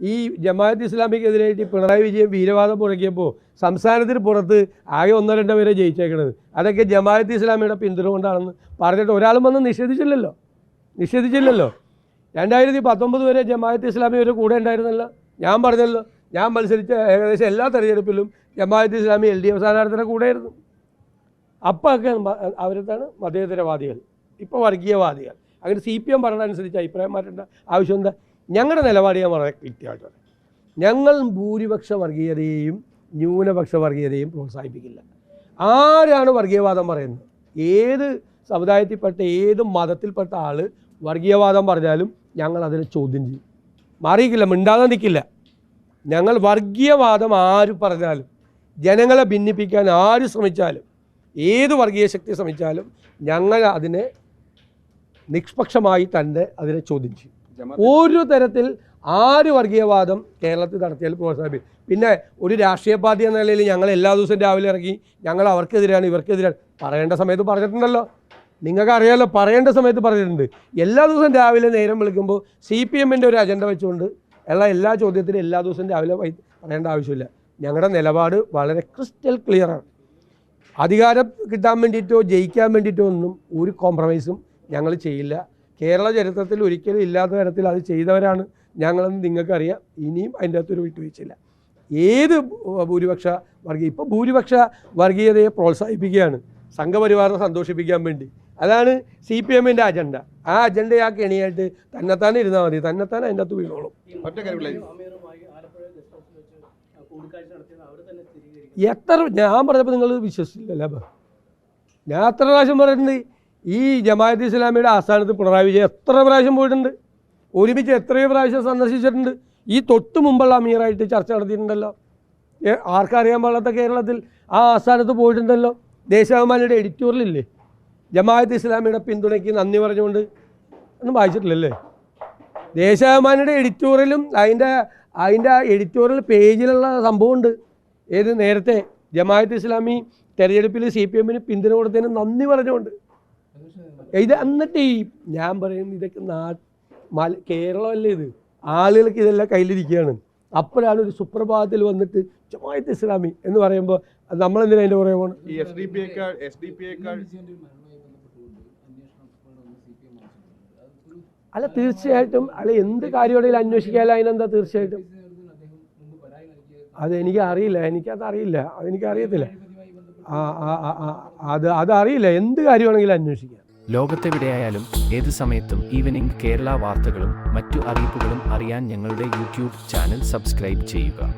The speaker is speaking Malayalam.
ഈ ജമാഅത്ത് ഇസ്ലാമിക്കെതിരായിട്ട് പിണറായി വിജയൻ വീരവാദം മുഴക്കിയപ്പോൾ സംസ്ഥാനത്തിന് പുറത്ത് ആകെ ഒന്നോ രണ്ടോ പേരെ ജയിച്ചേക്കണത്. അതൊക്കെ ജമാഅത്ത് ഇസ്ലാമിയുടെ പിന്തുണ കൊണ്ടാണെന്ന് പറഞ്ഞിട്ട് ഒരാളും വന്ന് നിഷേധിച്ചില്ലല്ലോ. നിഷേധിച്ചില്ലല്ലോ. രണ്ടായിരത്തി പത്തൊമ്പത് വരെ ജമാഅത്ത് ഇസ്ലാമി ഒരു കൂടെ ഉണ്ടായിരുന്നല്ലോ. ഞാൻ പറഞ്ഞല്ലോ ഞാൻ മത്സരിച്ച ഏകദേശം എല്ലാ തെരഞ്ഞെടുപ്പിലും Jamaat Islami L D F സ്ഥാനാർത്ഥിയുടെ കൂടെയായിരുന്നു. അപ്പോൾ ഒക്കെ അവരത്താണ് മതേതരവാദികൾ. ഇപ്പോൾ വർഗീയവാദികൾ. അങ്ങനെ സി പി എം പറഞ്ഞതനുസരിച്ച് അഭിപ്രായം മാറ്റേണ്ട ആവശ്യം എന്താ? ഞങ്ങളുടെ നിലപാട് ഞാൻ വളരെ കൃത്യമായിട്ട് ഞങ്ങൾ ഭൂരിപക്ഷ വർഗീയതയെയും ന്യൂനപക്ഷ വർഗീയതയും പ്രോത്സാഹിപ്പിക്കില്ല. ആരാണ് വർഗീയവാദം പറയുന്നത്? ഏത് സമുദായത്തിൽപ്പെട്ട ഏത് മതത്തിൽപ്പെട്ട ആൾ വർഗീയവാദം പറഞ്ഞാലും ഞങ്ങൾ അതിനെ ചോദ്യം ചെയ്യും. മാറിയിക്കില്ല മിണ്ടാതെ നിൽക്കില്ല. ഞങ്ങൾ വർഗീയവാദം ആര് പറഞ്ഞാലും ജനങ്ങളെ ഭിന്നിപ്പിക്കാൻ ആര് ശ്രമിച്ചാലും ഏത് വർഗീയ ശക്തി ശ്രമിച്ചാലും ഞങ്ങൾ അതിനെ നിഷ്പക്ഷമായി തന്നെ അതിനെ ചോദ്യം ചെയ്യും. ഒരു തരത്തിൽ ആര് വർഗീയവാദം കേരളത്തിൽ നടത്തിയാൽ പ്രോത്സാഹിപ്പിക്കും. പിന്നെ ഒരു രാഷ്ട്രീയ പാർട്ടി എന്ന നിലയിൽ ഞങ്ങൾ എല്ലാ ദിവസവും രാവിലെ ഇറങ്ങി ഞങ്ങൾ അവർക്കെതിരാണ് ഇവർക്കെതിരാണ് പറയേണ്ട സമയത്ത് പറഞ്ഞിട്ടുണ്ടല്ലോ. നിങ്ങൾക്ക് അറിയാമല്ലോ പറയേണ്ട സമയത്ത് പറഞ്ഞിട്ടുണ്ട്. എല്ലാ ദിവസവും രാവിലെ നേരം വിളിക്കുമ്പോൾ സി പി എമ്മിന്റെ ഒരു അജണ്ട വെച്ചുകൊണ്ട് ഉള്ള എല്ലാ ചോദ്യത്തിനും എല്ലാ ദിവസവും രാവിലെ പറയേണ്ട ആവശ്യമില്ല. ഞങ്ങളുടെ നിലപാട് വളരെ ക്രിസ്റ്റൽ ക്ലിയറാണ് അധികാരം കിട്ടാൻ വേണ്ടിയിട്ടോ ജയിക്കാൻ വേണ്ടിയിട്ടോ ഒന്നും ഒരു കോംപ്രമൈസും ഞങ്ങൾ ചെയ്യില്ല. കേരള ചരിത്രത്തിൽ ഒരിക്കലും ഇല്ലാത്ത തരത്തിൽ അത് ചെയ്തവരാണ് ഞങ്ങളെന്ന് നിങ്ങൾക്കറിയാം. ഇനിയും അതിന്റെ അകത്തൊരു വിട്ടുവീഴ്ചയില്ല. ഏത് ഭൂരിപക്ഷ വർഗീയ ഇപ്പോൾ ഭൂരിപക്ഷ വർഗീയതയെ പ്രോത്സാഹിപ്പിക്കുകയാണ്. സംഘപരിവാറിനെ സന്തോഷിപ്പിക്കാൻ വേണ്ടി. അതാണ് സി പി എമ്മിന്റെ അജണ്ട. ആ അജണ്ടയാക്കി എണിയായിട്ട് തന്നെത്താനെ ഇരുന്നാൽ മതി. തന്നെത്താനെ അതിന്റെ അകത്ത് വീണോളും. എത്ര ഞാൻ പറഞ്ഞപ്പോൾ നിങ്ങൾ വിശ്വസിച്ചില്ലല്ലോ ഞാൻ എത്ര പ്രാവശ്യം പറഞ്ഞിട്ടുണ്ട് ഈ ജമാഅത്ത് ഇസ്ലാമിയുടെ ആസ്ഥാനത്ത് പിണറായി വിജയൻ എത്ര പ്രാവശ്യം പോയിട്ടുണ്ട്? ഒരുമിച്ച് എത്രയോ പ്രാവശ്യം സന്ദർശിച്ചിട്ടുണ്ട്. ഈ തൊട്ട് മുമ്പുള്ള അമീറായിട്ട് ചർച്ച നടത്തിയിട്ടുണ്ടല്ലോ. ആർക്കറിയാൻ പാടാത്ത കേരളത്തിൽ ആ ആസ്ഥാനത്ത് പോയിട്ടുണ്ടല്ലോ. ദേശാഭിമാനിയുടെ എഡിറ്റോറിയലില്ലേ? ജമാഅത്ത് ഇസ്ലാമിയുടെ പിന്തുണയ്ക്ക് നന്ദി പറഞ്ഞുകൊണ്ട് ഒന്നും വായിച്ചിട്ടില്ലല്ലേ? ദേശാഭിമാനിയുടെ എഡിറ്റോറിയലും അതിന്റെ അതിന്റെ എഡിറ്റോറിയൽ പേജിലുള്ള സംഭവമുണ്ട്. ഏത് നേരത്തെ ജമാഅത്ത് ഇസ്ലാമി തെരഞ്ഞെടുപ്പിൽ സി പി എമ്മിന് പിന്തുണ കൊടുത്തതിന് നന്ദി പറഞ്ഞുകൊണ്ട് ഇത് എന്നിട്ട് ഈ ഞാൻ പറയുന്നത് ഇതൊക്കെ നാ മല കേരളമല്ലേ ഇത്? ആളുകൾക്ക് ഇതെല്ലാം കയ്യിലിരിക്കുകയാണ്. അപ്പോഴാണ് ഒരു സുപ്രഭാതത്തിൽ വന്നിട്ട് ജമായത്ത് ഇസ്ലാമി എന്ന് പറയുമ്പോൾ നമ്മൾ നമ്മളെന്തിനാ അതിന്റെ പുറകെ പോകണം അല്ല തീർച്ചയായിട്ടും അല്ല എന്ത് കാര്യമാണെങ്കിലും അന്വേഷിക്കാമല്ലോ അതിനെന്താ തീർച്ചയായിട്ടും? അതെനിക്ക് അറിയില്ല എനിക്കത് അറിയില്ല അതെനിക്ക് അറിയത്തില്ല. അത് അതറിയില്ല. എന്ത് കാര്യമാണെങ്കിലും അന്വേഷിക്കാം. ലോകത്തെവിടെയായാലും ഏത് സമയത്തും ഈവനിംഗ് കേരള വാർത്തകളും മറ്റു അറിയിപ്പുകളും അറിയാൻ ഞങ്ങളുടെ യൂട്യൂബ് ചാനൽ സബ്സ്ക്രൈബ് ചെയ്യുക.